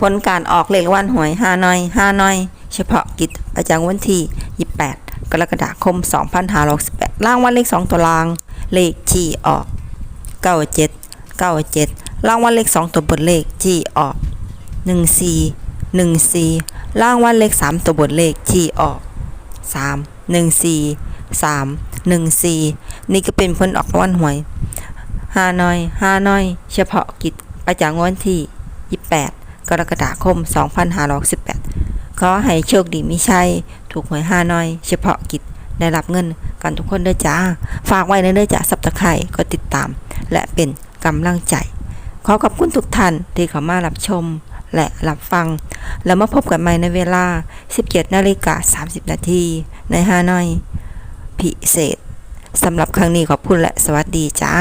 ผลการออกเลขวันหวยฮาน้อยฮาน้อย เฉพาะกิจประจำวันที่ 28 กรกฎาคม 2568รางวัลเลข 2 ตัวราง เลขที่ออก 97 97รางวัลเลข 2 ตัวบนเลขที่ออก 14 14รางวัลเลข 3 ตัวบนเลขที่ออก 3 14 3 14 นี่ก็เป็นผลออกวัลหวยฮานอยฮานอย เฉพาะกิจประจำวันที่ 28 กรกฎาคม 2568ขอให้โชคดีมีชัยถูกหวยห้าน้อย เฉพาะกิจได้รับเงินกันทุกคนเด้อจ้า ฝากไว้ในเด้อจ้าสับตะไคร่ก็ติดตาม และเป็นกำลังใจ ขอขอบคุณทุกท่านที่เข้ามารับชมและรับฟัง แล้วมาพบกันใหม่ในเวลา 17นาฬิกา30 นาทีในห้าน้อย พิเศษสำหรับครั้งนี้ขอบคุณและสวัสดีจ้า